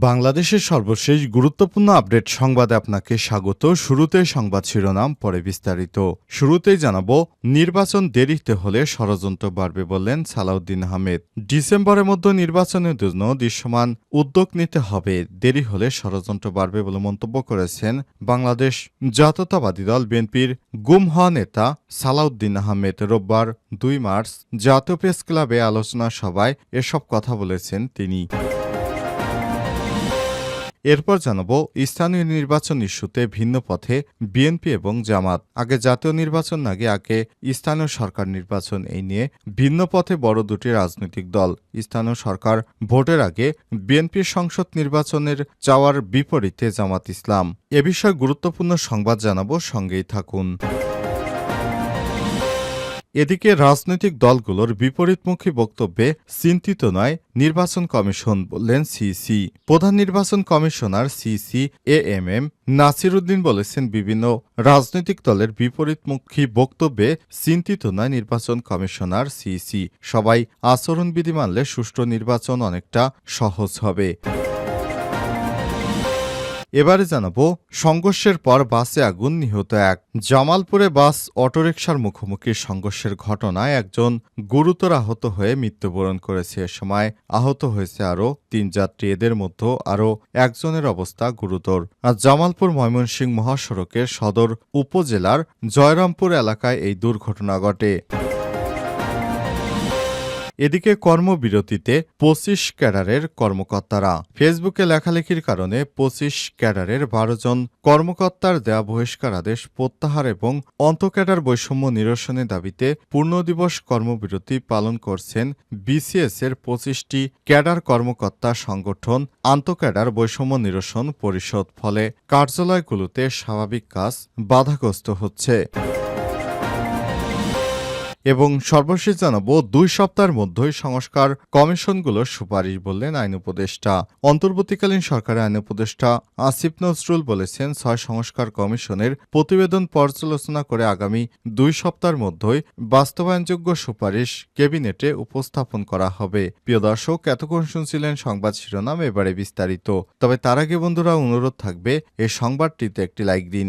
বাংলাদেশের সর্বশেষ গুরুত্বপূর্ণ আপডেট সংবাদে আপনাকে স্বাগত। শুরুতে সংবাদ শিরোনাম, পরে বিস্তারিত। শুরুতেই জানাব, নির্বাচন দেরিতে হলে ষড়যন্ত্র বাড়বে বললেন সালাউদ্দিন আহমেদ। ডিসেম্বরের মধ্যে নির্বাচনের জন্য দৃশ্যমান উদ্যোগ নিতে হবে। দেরি হলে ষড়যন্ত্র বাড়বে বলে মন্তব্য করেছেন বাংলাদেশ জাতীয়তাবাদী দল বিএনপির গুম হওয়া নেতা সালাউদ্দিন আহমেদ। রোববার দুই মার্চ জাতীয় প্রেস ক্লাবে আলোচনা সভায় এসব কথা বলেছেন তিনি। এরপর জানাব, স্থানীয় নির্বাচন ইস্যুতে ভিন্ন পথে বিএনপি এবং জামাত। আগে জাতীয় নির্বাচন, আগে আগে স্থানীয় সরকার নির্বাচন, এই নিয়ে ভিন্ন পথে বড় দুটি রাজনৈতিক দল। স্থানীয় সরকার ভোটের আগে বিএনপির সংসদ নির্বাচনের চাওয়ার বিপরীতে জামাত ইসলাম। এ বিষয়ে গুরুত্বপূর্ণ সংবাদ জানাব, সঙ্গেই থাকুন। এদিকে রাজনৈতিক দলগুলোর বিপরীতমুখী বক্তব্যে চিন্তিত নয় নির্বাচন কমিশন বললেন সিসি। প্রধান নির্বাচন commissioner CC A M M Nasiruddin বলেছেন বিভিন্ন রাজনৈতিক দলের বিপরীতমুখী বক্তব্যে চিন্তিত নয় নির্বাচন কমিশনার সিসি। সবাই আচরণবিধি মানলে সুষ্ঠু নির্বাচন অনেকটা সহজ হবে। এবারে জানাব, সংঘর্ষের পর বাসে আগুন নিহত এক। জামালপুরে বাস অটোরিকশার মুখোমুখি সংঘর্ষের ঘটনায় একজন গুরুতর আহত হয়ে মৃত্যুবরণ করেছে। এ সময় আহত হয়েছে আরও তিন যাত্রী। এদের মধ্যে আরও একজনের অবস্থা গুরুতর। আর জামালপুর ময়মনসিংহ মহাসড়কের সদর উপজেলার জয়রামপুর এলাকায় এই দুর্ঘটনা ঘটে। এদিকে কর্মবিরতিতে পঁচিশ ক্যাডারের কর্মকর্তারা। ফেসবুকে লেখালেখির কারণে পঁচিশ ক্যাডারের বারো জন কর্মকর্তার দেয়া বহিষ্কার আদেশ প্রত্যাহার এবং অন্তঃক্যাডার বৈষম্য নিরসনের দাবিতে পূর্ণদিবস কর্মবিরতি পালন করছেন বিসিএস এর পঁচিশটি ক্যাডার কর্মকর্তা সংগঠন আন্তঃক্যাডার বৈষম্য নিরসন পরিষদ। ফলে কার্যালয়গুলোতে স্বাভাবিক কাজ বাধাগ্রস্ত হচ্ছে। এবং সর্বশেষ জানাব, দুই সপ্তাহের মধ্যেই সংস্কার কমিশনগুলোর সুপারিশ বললেন আইন উপদেষ্টা। অন্তর্বর্তীকালীন সরকারের আইন উপদেষ্টা আসিফ নজরুল বলেছেন, ছয় সংস্কার কমিশনের প্রতিবেদন পর্যালোচনা করে আগামী দুই সপ্তাহের মধ্যেই বাস্তবায়নযোগ্য সুপারিশ ক্যাবিনেটে উপস্থাপন করা হবে। প্রিয় দর্শক, এতক্ষণ শুনছিলেন সংবাদ শিরোনাম, এবারে বিস্তারিত। তবে তার আগে বন্ধুরা, অনুরোধ থাকবে, এই সংবাদটিতে একটি লাইক দিন।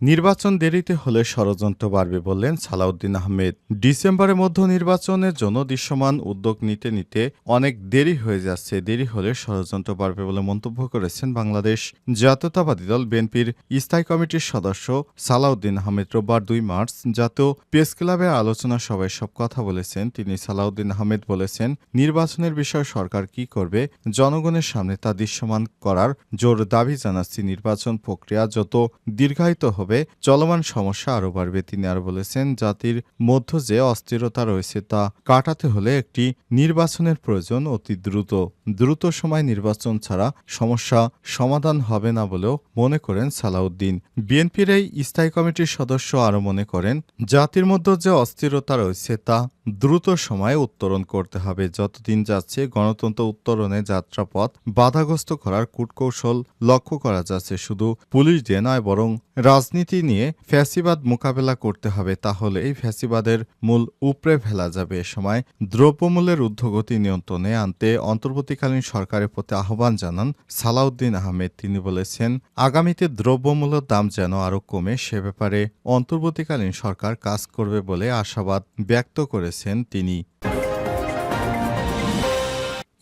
নির্বাচন দেরিতে হলে ষড়যন্ত্র বাড়বে বললেন সালাউদ্দিন আহমেদ। ডিসেম্বরের মধ্য নির্বাচনের জন্য দৃশ্যমান উদ্যোগ নিতে নিতে অনেক দেরি হয়ে যাচ্ছে। দেরি হলে ষড়যন্ত্র বাড়বে বলে মন্তব্য করেছেন বাংলাদেশ জাতীয়তাবাদী দল বিএনপির স্থায়ী কমিটির সদস্য সালাউদ্দিন আহমেদ। রোববার দুই মার্চ জাতীয় প্রেস ক্লাবের আলোচনা সভায় সব কথা বলেছেন। তিনি সালাউদ্দিন আহমেদ বলেছেন, নির্বাচনের বিষয়ে সরকার কি করবে জনগণের সামনে তা দৃশ্যমান করার জোর দাবি জানাচ্ছি। নির্বাচন প্রক্রিয়া যত দীর্ঘায়িত হবে চলমান সমস্যা আরও বাড়বে, তিনি আর বলেছেন। জাতির মধ্য যে অস্থিরতা রয়েছে তা কাটাতে হলে একটি নির্বাচনের প্রয়োজন অতি দ্রুত। দ্রুত সময় নির্বাচন ছাড়া সমস্যা সমাধান হবে না বলেও মনে করেন সালাউদ্দিন। বিএনপির এই স্থায়ী কমিটির সদস্য আরও মনে করেন, জাতির মধ্যে যে অস্থিরতা রয়েছে তা দ্রুত সময়ে উত্তরণ করতে হবে। যতদিন যাচ্ছে, গণতন্ত্র উত্তরণে যাত্রাপথ বাধাগ্রস্ত করার কূটকৌশল লক্ষ্য করা যাচ্ছে। শুধু পুলিশ দিয়ে নয়, বরং রাজনীতি নিয়ে ফ্যাসিবাদ মোকাবেলা করতে হবে তাহলে এই ফ্যাসিবাদের মূল উপড়ে ফেলা যাবে। এ সময় দ্রব্যমূল্যের ঊর্ধ্বগতি নিয়ন্ত্রণে আনতে অন্তর্বর্তীকালীন সরকারের প্রতি আহ্বান জানান সালাউদ্দিন আহমেদ। তিনি বলেছেন, আগামীতে দ্রব্যমূল্যের দাম যেন আরও কমে, সে ব্যাপারে অন্তর্বর্তীকালীন সরকার কাজ করবে বলে আশাবাদ ব্যক্ত করেছেন তিনি।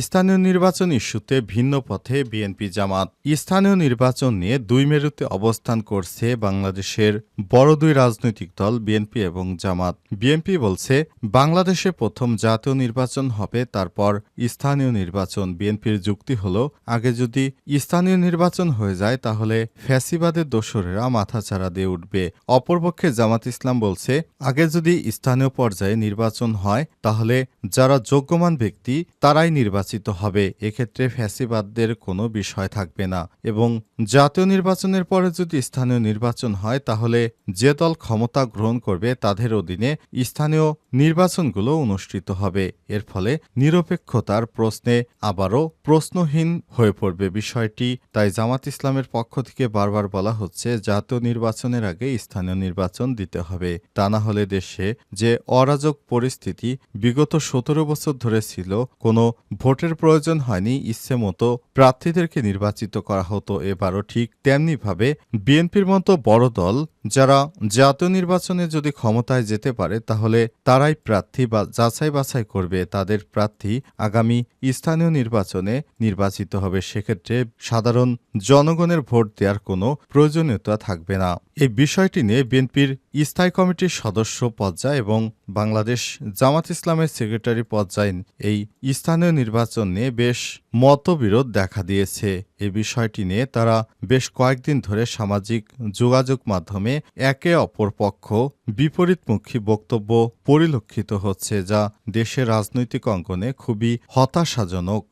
স্থানীয় নির্বাচন ইস্যুতে ভিন্ন পথে বিএনপি জামাত। স্থানীয় নির্বাচন নিয়ে দুই মেরুতে অবস্থান করছে বাংলাদেশের বড় দুই রাজনৈতিক দল, বিএনপি এবং জামাত। বিএনপি বলছে, বাংলাদেশে প্রথম জাতীয় নির্বাচন হবে, তারপর স্থানীয় নির্বাচন। বিএনপির যুক্তি হল, আগে যদি স্থানীয় নির্বাচন হয়ে যায়, তাহলে ফ্যাসিবাদের দোসরেরা মাথাচাড়া দিয়ে উঠবে। অপরপক্ষে জামাত ইসলাম বলছে, আগে যদি স্থানীয় পর্যায়ে নির্বাচন হয়, তাহলে যারা যোগ্যমান ব্যক্তি, তারাই নির্বাচন নির্বাচিত হবে, এক্ষেত্রে ফ্যাসিবাদদের কোনো বিষয় থাকবে না। এবং জাতীয় নির্বাচনের পরে যদি স্থানীয় নির্বাচন হয়, তাহলে যে দল ক্ষমতা গ্রহণ করবে, তাদের অধীনে স্থানীয় নির্বাচনগুলো অনুষ্ঠিত হবে। এর ফলে নিরপেক্ষতার প্রশ্নে আবারও প্রশ্নহীন হয়ে পড়বে বিষয়টি। তাই জামাত ইসলামের পক্ষ থেকে বারবার বলা হচ্ছে, জাতীয় নির্বাচনের আগে স্থানীয় নির্বাচন দিতে হবে। তা না হলে দেশে যে অরাজক পরিস্থিতি বিগত সতেরো বছর ধরে ছিল, কোনো ভোটের প্রয়োজন হয়নি, ইচ্ছে মতো প্রার্থীদেরকে নির্বাচিত করা হতো এবারও ঠিক তেমনিভাবে বিএনপির মতো বড় দল যারা জাতীয় নির্বাচনে যদি ক্ষমতায় যেতে পারে, তাহলে তারাই প্রার্থী বা যাচাই বাছাই করবে। তাদের প্রার্থী আগামী স্থানীয় নির্বাচনে নির্বাচিত হবে। সেক্ষেত্রে সাধারণ জনগণের ভোট দেওয়ার কোনো প্রয়োজনীয়তা থাকবে না। এই বিষয়টি নিয়ে বিএনপির স্থায়ী কমিটির সদস্য পর্যায়ে এবং বাংলাদেশ জামাত ইসলামের সেক্রেটারি পর্যায়ে এই স্থানীয় নির্বাচন নিয়ে বেশ মতবিরোধ দেখা দিয়েছে। এই বিষয়টি নিয়ে তারা বেশ কয়েকদিন ধরে সামাজিক যোগাযোগ মাধ্যমে একে অপর পক্ষ বিপরীতমুখী বক্তব্য পরিলক্ষিত হচ্ছে যা দেশের রাজনৈতিক অঙ্গনে খুবই হতাশাজনক।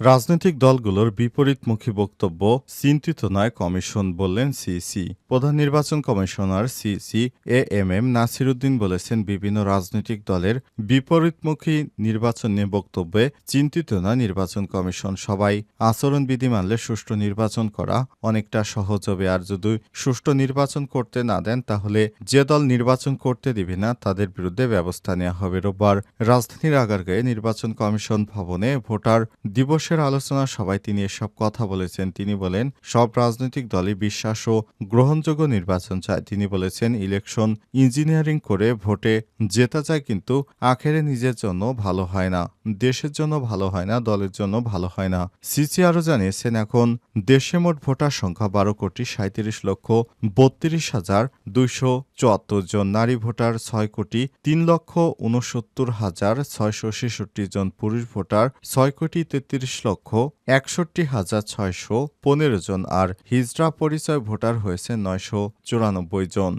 রাজনৈতিক দলগুলোর বিপরীতমুখী বক্তব্য চিন্তিত নয় কমিশন বললেন সিসি। প্রধান নির্বাচন commissioner CC A M M Nasiruddin বলেছেন, বিভিন্ন রাজনৈতিক দলের বিপরীতমুখী নির্বাচন নিয়ে বক্তব্যে চিন্তিত নয় নির্বাচন কমিশন। সবাই আচরণবিধি মানলে সুষ্ঠু নির্বাচন করা অনেকটা সহজ হবে। আর যদি সুষ্ঠু নির্বাচন করতে না দেন, তাহলে যে দল নির্বাচন করতে দিবে না, তাদের বিরুদ্ধে ব্যবস্থা নেওয়া হবে। রোববার রাজধানীর আগারগাঁয়ে নির্বাচন কমিশন ভবনে ভোটার দিবসের আলোচনা সভায় তিনি এসব কথা বলেছেন। তিনি বলেন, সব রাজনৈতিক দলই বিশ্বাস ও গ্রহণযোগ্য নির্বাচন চায়। তিনি বলেছেন, ইলেকশন ইঞ্জিনিয়ারিং করে ভোটে জেতা যায় কিন্তু আখেরে নিজের জন্য ভালো হয় না, দেশের জন্য ভালো হয় না, দলের জন্য ভালো হয় না। সিসি আরও জানিয়েছেন, এখন দেশে মোট ভোটার সংখ্যা বারো কোটি সাঁত্রিশ লক্ষ বত্রিশ হাজার দুইশো চুয়াত্তর জন নারী ভোটার, ছয় কোটি তিন লক্ষ উনসত্তর হাজার ছয়শো ছেষট্টি জন পুরুষ ভোটার, ছয় কোটি তেত্রিশ লক্ষ একষট্টি হাজার ছয়শো পনেরো জন। আর হিজড়া পরিচয় ভোটার হয়েছে নয়শো চুরানব্বই জন।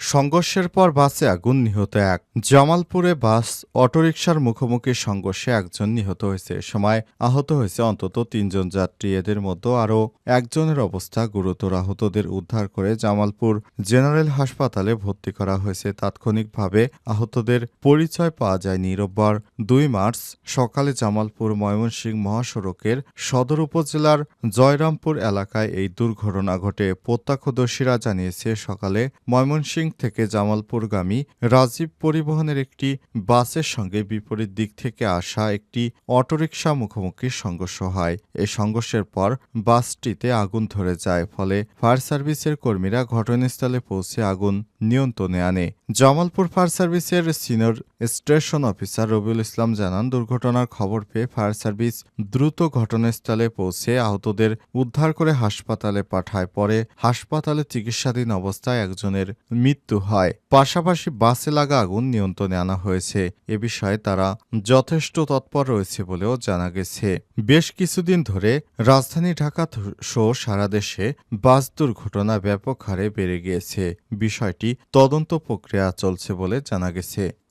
সংঘর্ষের পর বাসে আগুন নিহত এক। জামালপুরে বাস অটোরিকশার মুখোমুখি সংঘর্ষে একজন নিহত হয়েছে। এ সময় আহত হয়েছে অন্তত তিনজন যাত্রী। এদের মধ্যে আরও একজনের অবস্থা গুরুতর। আহতদের উদ্ধার করে জামালপুর জেনারেল হাসপাতালে ভর্তি করা হয়েছে। তাৎক্ষণিকভাবে আহতদের পরিচয় পাওয়া যায়নি। রোববার দুই মার্চ সকালে জামালপুর ময়মনসিংহ মহাসড়কের সদর উপজেলার জয়রামপুর এলাকায় এই দুর্ঘটনা ঘটে। প্রত্যক্ষদর্শীরা জানিয়েছে, সকালে ময়মনসিংহ থেকে জামালপুরগামী রাজীব পরিবহনের একটি বাসের সঙ্গে বিপরীত দিক থেকে আসা একটি অটোরিকশা মুখোমুখি সংঘর্ষ হয়। এ সংঘর্ষের পর বাসটিতে আগুন ধরে যায়, ফলে ফায়ার সার্ভিসের কর্মীরা ঘটনাস্থলে পৌঁছে আগুন নিয়ন্ত্রণে আনে। জামালপুর ফায়ার সার্ভিসের senior station officer Robiul Islam জানান, দুর্ঘটনার খবর পেয়ে ফায়ার সার্ভিস দ্রুত ঘটনাস্থলে পৌঁছে আহতদের উদ্ধার করে হাসপাতালে পাঠায়। পরে হাসপাতালে চিকিৎসাধীন অবস্থায় একজনের মৃত্যু হয়। পাশাপাশি বাসে লাগা আগুন নিয়ন্ত্রণে আনা হয়েছে। এ বিষয়ে তারা যথেষ্ট তৎপর রয়েছে বলেও জানা গেছে। বেশ কিছুদিন ধরে রাজধানী ঢাকা সহ সারা দেশে বাস দুর্ঘটনা ব্যাপক হারে বেড়ে গিয়েছে। বিষয়টি তদন্ত প্রক্রিয়া চলছে বলে জানা গেছে।